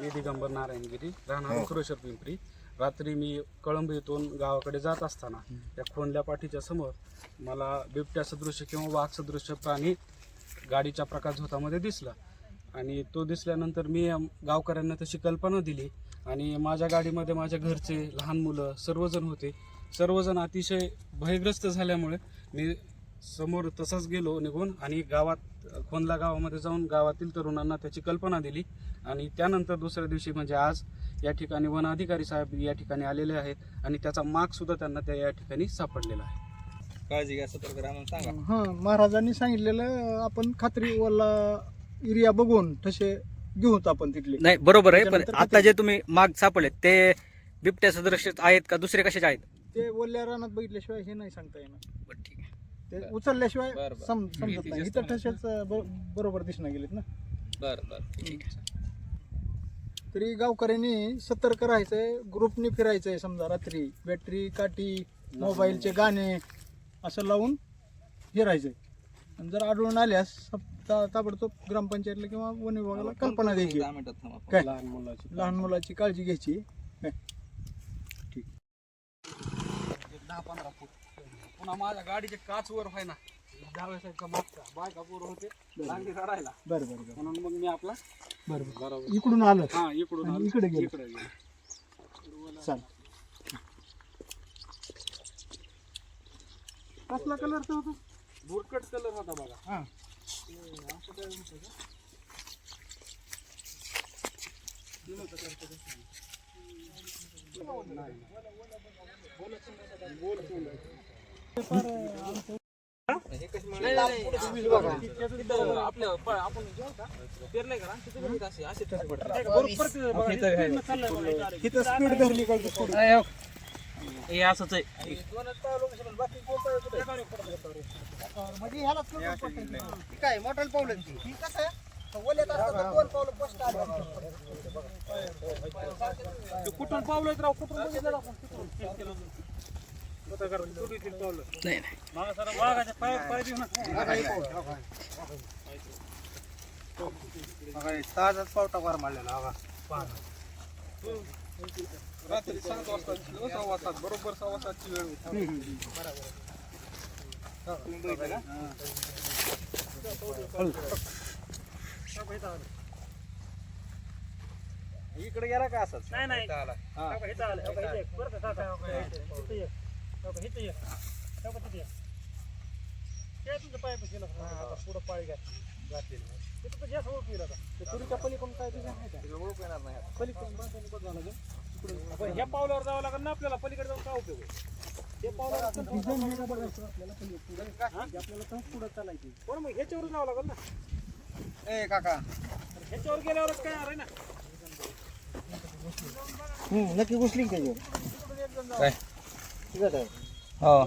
मी दिगंबर नारायणगिरी राहणार कुरेश्वर पिंपरी. रात्री मी कळंब येथून गावाकडे जात असताना त्या खोनल्या पाठीच्या समोर मला बिबट्या सदृश्य किंवा वाघ सदृश्य प्राणी गाडीच्या प्रकाशझोतामध्ये दिसला. आणि तो दिसल्यानंतर मी गावकऱ्यांना तशी कल्पना दिली आणि माझ्या गाडीमध्ये माझ्या घरचे लहान मुलं सर्वजण होते. सर्वजण अतिशय भयग्रस्त झाल्यामुळे मी समोर तसाच गेलो निघून आणि गावात खोनला गावामध्ये जाऊन गावातील तरुणांना त्याची कल्पना दिली. आणि त्यानंतर दुसऱ्या दिवशी म्हणजे आज या ठिकाणी वन अधिकारी साहेब या ठिकाणी आलेले आहेत आणि त्याचा माग सुद्धा त्यांना त्या या ठिकाणी सापडलेला आहे. काळजी घ्या सतर्क राहा सांगा. हा महाराजांनी सांगितलेलं आपण खात्रीवाला एरिया बघून तसे घेऊत आपण तिथले. नाही बरोबर आहे पण त्याच्यानंतर आता जे तुम्ही माग सापडले ते बिबट्या सदृश आहेत का? दुसरे कशाचे आहेत? ते ओल्या रानात बघितल्याशिवाय हे नाही सांगता येणार. बरं, ठीक आहे. ते उचलल्याशिवाय बरं, बरं. सम- समजत भीती नाही. जास्त तसेच ब- बरोबर दिसणार गेलेत ना. बरं बरं ठीक आहे. तरी गावकऱ्यांनी सतर्क राहायचंय ग्रुपने फिरायचंय समजा रात्री. बॅटरी काठी मोबाईलचे गाणे असं लावून फिरायचंय. आणि जर आढळून आल्यास सप- ता- ताबडतोब ग्रामपंचायतला किंवा वन विभागाला कल्पना द्यायची. दहा मिनिटात थांबा काय? लहान मुलाची लहान मुलाची काळजी घ्यायची. काय? दहा पंधरा फूट. पुन्हा माझ्या गाडीचे काच वर व्हाय ना दहाव्यासारखा मागचा. बायका पोरं होते. लांडी रडायला बरं बरं बरं. म्हणून मग मी आपला बरं बरं. इकडून आलं. हा इकडून आणि आलो. इकडे गेलो. इकडे गेलो. चाल. कसला कलरचा होता? भुरकट कलर होता बघा. हा. तिथे स्पीड धरली का स्पीड हे असंच आहे म्हणजे ह्याला काय पावलं ही कसं आहे पावलं कुठून पावलं राव? कुठून बघितलं आपण कुठून? होतं का राव? कुठून इथून पावलं नाही नाही ताजाच पावटा वर मारलेला हवा रात्री सात वाजता सव्वा सात बरोबर सव्वा सातची वेळ होती इकडे गेला का असंच नाही नाही आला. हा. हो तिथं. ते तुमचं? आता पुढं पाय घात- घातलेलं. तिथं तर जास्त ओळखू येईल आता. ते तुरीच्या पलीकडून काय तुझ्या आहे का? तिकडे ओळखू येणार नाही आता. पलीकडून बघ ह्या पावलावर जावं लागेल ना आपल्याला पलीकडे जाऊन काय उपयोग? ते पावलावर आपल्याला पुढे चालायची बरं मग ह्याच्यावरून जावं लागेल ना ए काका ह्याच्यावर गेल्यावरच काय आहे ना नक्की घुसली त्याच्यावर काय हो.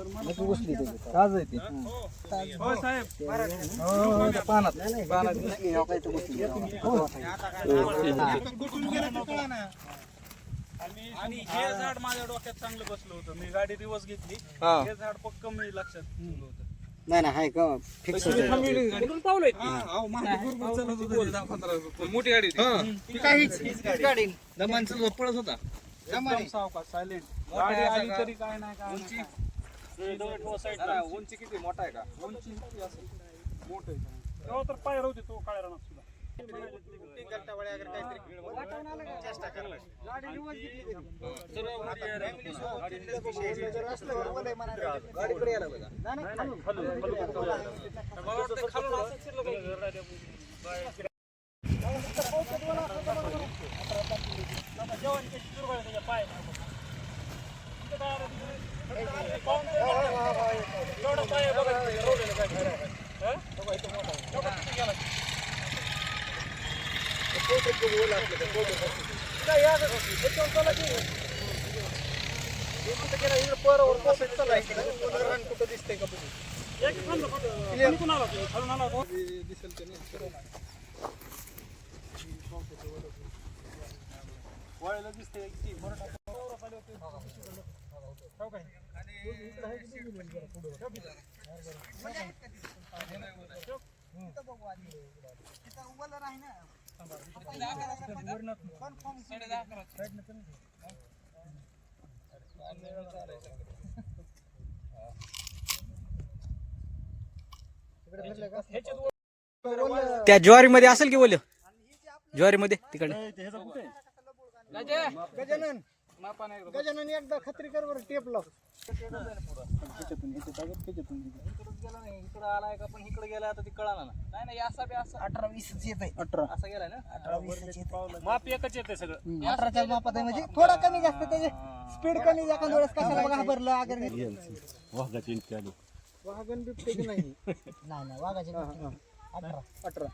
ताज आहे ती हो हो, पानात पानात आणि हे झाड माझ्या डोक्यात चांगलं बसलं होतं. मी गाडी दिवस घेतली. हा. झाड पक्क मी लक्षात ठेवलं होतं. नाही नाही हाय का? फिक्स मोठी गाडी. गाडी. पळत होता. एकदम सावकाश सायलेंट मोठा गाडी आहे आली का? तरी काय नाही काय उंची. नाही. जरा किती? मोठा आहे का? उंची किती असेल? मोठं आहे. का? तेव्हा तर पाय राहते तो काळ्या रानात सुद्धा. गाडीकडे यायला बघा मला वाटतं खालून असं शिरलं पाहिजे. जेवण कशी सुरू आहे. त्याच्या पाय इथं काय आहे रे? पाहून दे बघा. रोवलेलं काय. हं? बघा इथं मोठा आहे. बघा किती गेला. इथं या गं. याच्यावर चला की. कुठं दिसतंय का बघू एक खाल्लं खाल्लं. खाली कोण आला होता? खालून आला होता? दिसेल ते नाही वाळलेलं दिसतंय किती. बरं टाका. एवढं पाहिलं होतं. हो काय? इकडं आहे की ना त्या ज्वारीमध्ये असेल की बोल ज्वारीमध्ये तिकडे गजानन! गजानन एकदा खात्री कर बरं टेप लाव. ह्याच्यातून ह्याच्यात अगं, त्याच्यातून इकडं आलाय का पण इकडे गेला आता ती कळाला ना. नाही नाही असा बी असं. अठरा वीस येत आहे अठरा असा गेलाय ना अठरा वीस येत माप एकच येते सगळं. अठराच्या मापात आहे म्हणजे थोडा कमी जास्त त्याचे. स्पीड कमी एखाद्या वेळेस कशाला घाबरलं बिबटे की नाही. नाही नाही वाघाचे हा, हा. अठरा. अठरा.